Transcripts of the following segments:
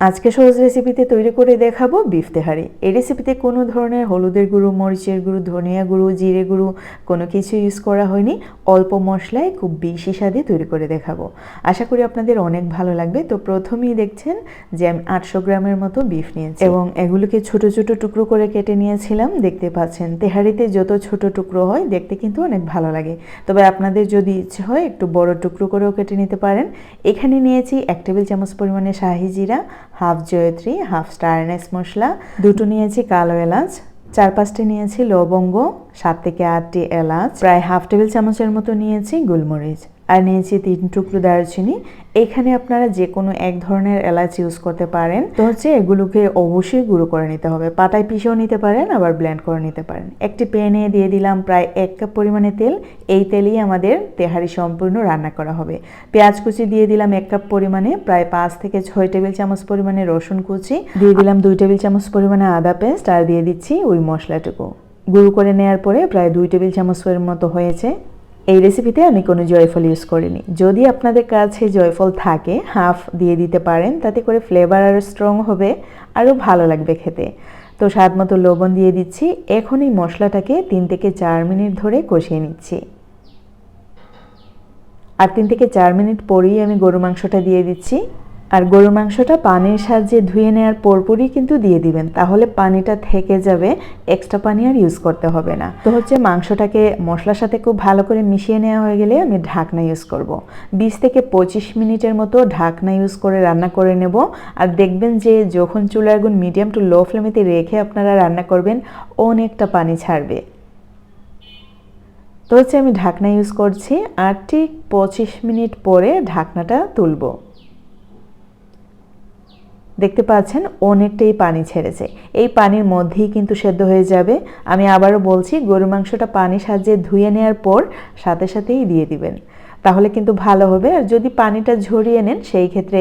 আজকে সহজ রেসিপিতে তৈরি করে দেখাবো বিফ তেহারি। এই রেসিপিতে কোনো ধরনের হলুদের গুঁড়ো, মরিচের গুঁড়ো, ধনিয়া গুঁড়ো, জিরে গুঁড়ো কোনো কিছু ইউজ করা হয়নি। অল্প মশলায় খুব বেশি স্বাদে তৈরি করে দেখাবো। আশা করি আপনাদের অনেক ভালো লাগবে। তো প্রথমেই দেখছেন যে আমি আটশো গ্রামের মতো বিফ নিয়েছি। এবং এগুলোকে ছোট ছোট টুকরো করে কেটে নিয়েছিলাম। দেখতে পাচ্ছেন, তেহারিতে যত ছোট টুকরো হয়, দেখতে কিন্তু অনেক ভালো লাগে। তবে আপনাদের যদি ইচ্ছে হয়, একটু বড় টুকরো করেও কেটে নিতে পারেন। এখানে নিয়েছি এক টেবিল চামচ পরিমাণে শাহি জিরা হাফ জয়ত্রী, হাফ স্টারনেস মশলা। দুটো নিয়েছি কালো এলাচ, চার পাঁচটি নিয়েছি লবঙ্গ, সাত থেকে আটটি এলাচ, প্রায় হাফ টেবিল চামচের মতো নিয়েছি গোলমরিচ। আর নিয়েছি তিন টুকরো দারচিনি। এখানে আপনারা যে কোনো এক ধরনের এলাচ ইউজ করতে পারেন। তো হচ্ছে এগুলোকে অবশ্যই গুঁড়ো করে নিতে হবে। পাটায় পিষেও নিতে পারেন, আবার ব্লেন্ড করে নিতে পারেন। একটি প্যানে দিয়ে দিলাম প্রায় এক কাপ পরিমাণে তেল। এই তেলেই আমাদের তেহারি সম্পূর্ণ রান্না করা হবে। পেঁয়াজ কুচি দিয়ে দিলাম এক কাপ পরিমাণে, প্রায় পাঁচ থেকে ছয় টেবিল চামচ পরিমাণে রসুন কুচি। দিয়ে দিলাম দুই টেবিল চামচ পরিমাণে আদা পেস্ট আর দিয়ে দিচ্ছি ওই মশলাটুকু। গুঁড়ো করে নেওয়ার পরে প্রায় দুই টেবিল চামচের মতো হয়েছে। এই রেসিপিতে আমি কোনো জয়ফল ইউজ করিনি। যদি আপনাদের কাছে জয়ফল থাকে হাফ দিয়ে দিতে পারেন, তাতে করে ফ্লেভার আরও স্ট্রং হবে আরও ভালো লাগবে খেতে। তো স্বাদ মতো লবণ দিয়ে দিচ্ছি। এখন এই মশলাটাকে তিন থেকে চার মিনিট ধরে কষিয়ে নিচ্ছি। আর তিন থেকে চার মিনিট পরেই আমি গরু মাংসটা দিয়ে দিচ্ছি। আর গরুর মাংসটা পানির সাহায্যে ধুয়ে নেওয়ার পরপরই কিন্তু দিয়ে দিবেন। তাহলে পানিটা থেকে যাবে এক্সট্রা পানি আর ইউজ করতে হবে না। তো হচ্ছে মাংসটাকে মশলার সাথে খুব ভালো করে মিশিয়ে নেওয়া হয়ে গেলে আমি ঢাকনা ইউজ করব। বিশ থেকে পঁচিশ মিনিটের মতো ঢাকনা ইউজ করে রান্না করে নেব। আর দেখবেন যে যখন চুলার আগুন মিডিয়াম টু লো ফ্লেমেতে রেখে আপনারা রান্না করবেন, অনেকটা পানি ছাড়বে। তো হচ্ছে আমি ঢাকনা ইউজ করছি আর ঠিক পঁচিশ মিনিট পরে ঢাকনাটা তুলবো। দেখতে পাচ্ছেন অনেকটাই পানি ছেড়েছে। এই পানির মধ্যেই কিন্তু সেদ্ধ হয়ে যাবে। আমি আবারও বলছি গরু মাংসটা পানি সাহায্যে ধুয়ে নেওয়ার পর সাথে সাথেই দিয়ে দিবেন। তাহলে কিন্তু ভালো হবে। আর যদি পানিটা ঝরিয়ে নেন সেই ক্ষেত্রে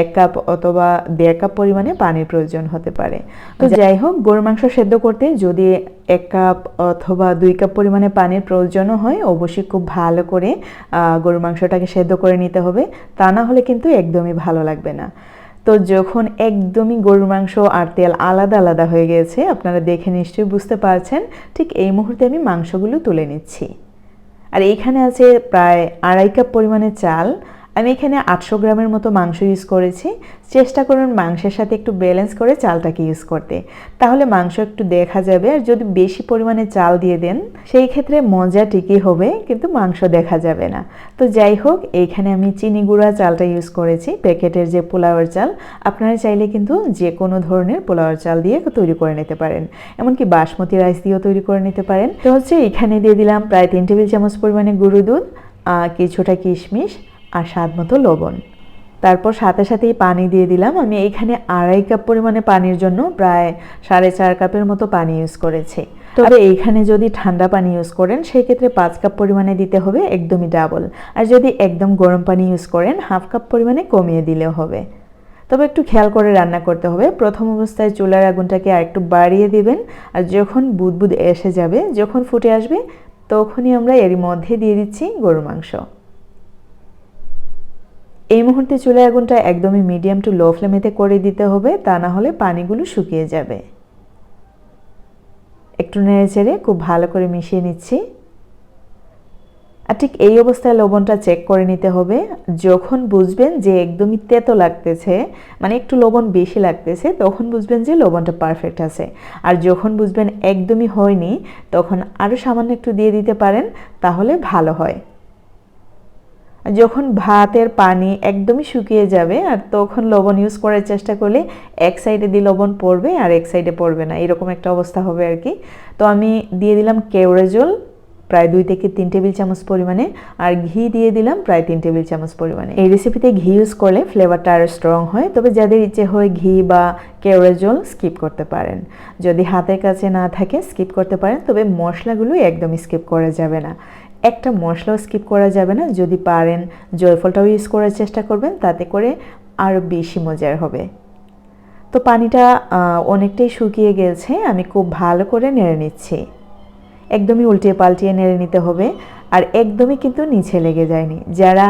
এক কাপ অথবা দেড় কাপ পরিমাণে পানির প্রয়োজন হতে পারে। তো যাই হোক গরু মাংস সেদ্ধ করতে যদি এক কাপ অথবা দুই কাপ পরিমাণে পানির প্রয়োজনও হয় অবশ্যই খুব ভালো করে গরু মাংসটাকে সেদ্ধ করে নিতে হবে। তা না হলে কিন্তু একদমই ভালো লাগবে না। তো যখন একদমই গরুর মাংস আর তেল আলাদা আলাদা হয়ে গেছে, আপনারা দেখে নিশ্চয়ই বুঝতে পারছেন, ঠিক এই মুহূর্তে আমি মাংসগুলো তুলে নিচ্ছি। আর এইখানে আছে প্রায় আড়াই কাপ পরিমাণে চাল আমি এখানে আটশো গ্রামের মতো মাংস ইউজ করেছি। চেষ্টা করুন মাংসের সাথে একটু ব্যালেন্স করে চালটাকে ইউজ করতে। তাহলে মাংস একটু দেখা যাবে আর যদি বেশি পরিমাণে চাল দিয়ে দেন, সেই ক্ষেত্রে মজা ঠিকই হবে, কিন্তু মাংস দেখা যাবে না। তো যাই হোক, এইখানে আমি চিনি গুঁড়া চালটা ইউজ করেছি, প্যাকেটের যে পোলাওয়ার চাল, আপনারা চাইলে কিন্তু যে কোনো ধরনের পোলাওয়ার চাল দিয়ে তৈরি করে নিতে পারেন। এমনকি বাসমতি রাইস দিয়েও তৈরি করে নিতে পারেন। তো হচ্ছে এখানে দিয়ে দিলাম প্রায় তিন টেবিল চামচ পরিমাণে গুঁড়ো দুধ কিছুটা কিশমিশ আর স্বাদ মতো লবণ। তারপর সাথে সাথেই পানি দিয়ে দিলাম। আমি এইখানে আড়াই কাপ পরিমাণে পানির জন্য প্রায় সাড়ে চার কাপের মতো পানি ইউজ করেছি। তবে এইখানে যদি ঠান্ডা পানি ইউজ করেন সেই ক্ষেত্রে পাঁচ কাপ পরিমাণে দিতে হবে একদমই ডাবল আর যদি একদম গরম পানি ইউজ করেন, হাফ কাপ পরিমাণে কমিয়ে দিলেও হবে। তবে একটু খেয়াল করে রান্না করতে হবে। প্রথম অবস্থায় চুলার আগুনটাকে আর একটু বাড়িয়ে দিবেন। আর যখন বুদবুদ এসে যাবে, যখন ফুটে আসবে, তখনই আমরা এর মধ্যে দিয়ে দিচ্ছি গরুর মাংস। এই মুহূর্তে চুলার আগুনটা একদমই মিডিয়াম টু লো ফ্লেমেতে করে দিতে হবে, তা না হলে পানিগুলো শুকিয়ে যাবে। একটু নেড়ে চেড়ে খুব ভালো করে মিশিয়ে নিচ্ছি। আর ঠিক এই অবস্থায় লবণটা চেক করে নিতে হবে। যখন বুঝবেন যে একদমই তেতো লাগতেছে মানে একটু লবণ বেশি লাগতেছে, তখন বুঝবেন যে লবণটা পারফেক্ট আছে। আর যখন বুঝবেন একদমই হয়নি, তখন আরও সামান্য একটু দিয়ে দিতে পারেন, তাহলে ভালো হয়। যখন ভাতের পানি একদমই শুকিয়ে যাবে আর তখন লবণ ইউজ করার চেষ্টা করলে এক সাইডে দিয়ে লবণ পড়বে আর এক সাইডে পড়বে না। এরকম একটা অবস্থা হবে আর কি। তো আমি দিয়ে দিলাম কেওড়ে জল, প্রায় দুই থেকে তিন টেবিল চামচ পরিমাণে, আর ঘি দিয়ে দিলাম প্রায় তিন টেবিল চামচ পরিমাণে। এই রেসিপিতে ঘি ইউজ করলে ফ্লেভারটা আরও স্ট্রং হয়, তবে যাদের ইচ্ছে হয় ঘি বা কেওড়ে জল স্কিপ করতে পারেন। যদি হাতের কাছে না থাকে স্কিপ করতে পারেন, তবে মশলাগুলো একদমই স্কিপ করা যাবে না। একটা মশলাও স্কিপ করা যাবে না। যদি পারেন, জয়ফলটাও ইউজ করার চেষ্টা করবেন, তাতে করে আরও বেশি মজার হবে। তো পানিটা অনেকটাই শুকিয়ে গেছে, আমি খুব ভালো করে নেড়ে নিচ্ছি। একদমই উল্টিয়ে পাল্টিয়ে নেড়ে নিতে হবে আর একদমই কিন্তু নিচে লেগে যায়নি। যারা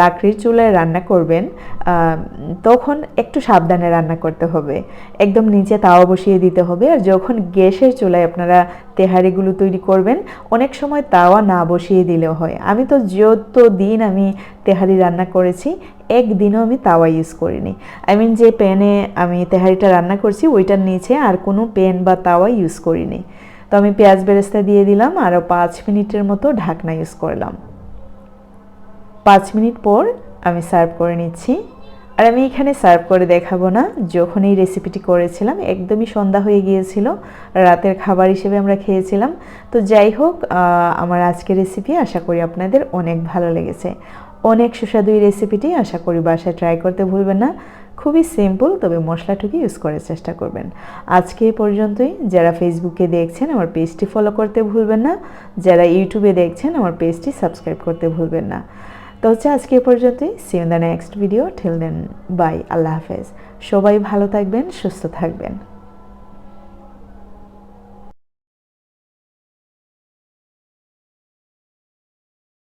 লাকড়ির চুলায় রান্না করবেন তখন একটু সাবধানে রান্না করতে হবে। একদম নিচে তাওয়া বসিয়ে দিতে হবে আর যখন গ্যাসের চুলায় আপনারা তেহারিগুলো তৈরি করবেন, অনেক সময় তাওয়া না বসিয়ে দিলেও হয়। আমি তো যত দিন আমি তেহারি রান্না করেছি, একদিনও আমি তাওয়া ইউজ করিনি। আই মিন যে প্যানে আমি তেহারিটা রান্না করছি, ওইটার নিচে আর কোনো প্যান বা তাওয়া ইউজ করিনি। তো আমি পেঁয়াজ বেরেস্তা দিয়ে দিলাম আরও পাঁচ মিনিটের মতো ঢাকনা ইউজ করলাম। পাঁচ মিনিট পর আমি সার্ভ করে নিচ্ছি। আর আমি এখানে সার্ভ করে দেখাবো না, যখন এই রেসিপিটি করেছিলাম একদমই সন্ধ্যা হয়ে গিয়েছিল, রাতের খাবার হিসেবে আমরা খেয়েছিলাম। তো যাই হোক আমার আজকের রেসিপি আশা করি আপনাদের অনেক ভালো লেগেছে। অনেক সুস্বাদু এই রেসিপিটি আশা করি বাসায় ট্রাই করতে ভুলবেন না। খুবই সিম্পল তবে মশলাটুকু ইউজ করার চেষ্টা করবেন। আজকে এ পর্যন্তই। যারা ফেসবুকে দেখছেন, আমার পেজটি ফলো করতে ভুলবেন না। যারা ইউটিউবে দেখছেন, আমার পেজটি সাবস্ক্রাইব করতে ভুলবেন না। তো হচ্ছে আজকে এ পর্যন্তই। See in the next video till then bye আল্লাহ হাফেজ। সবাই ভালো থাকবেন, সুস্থ থাকবেন।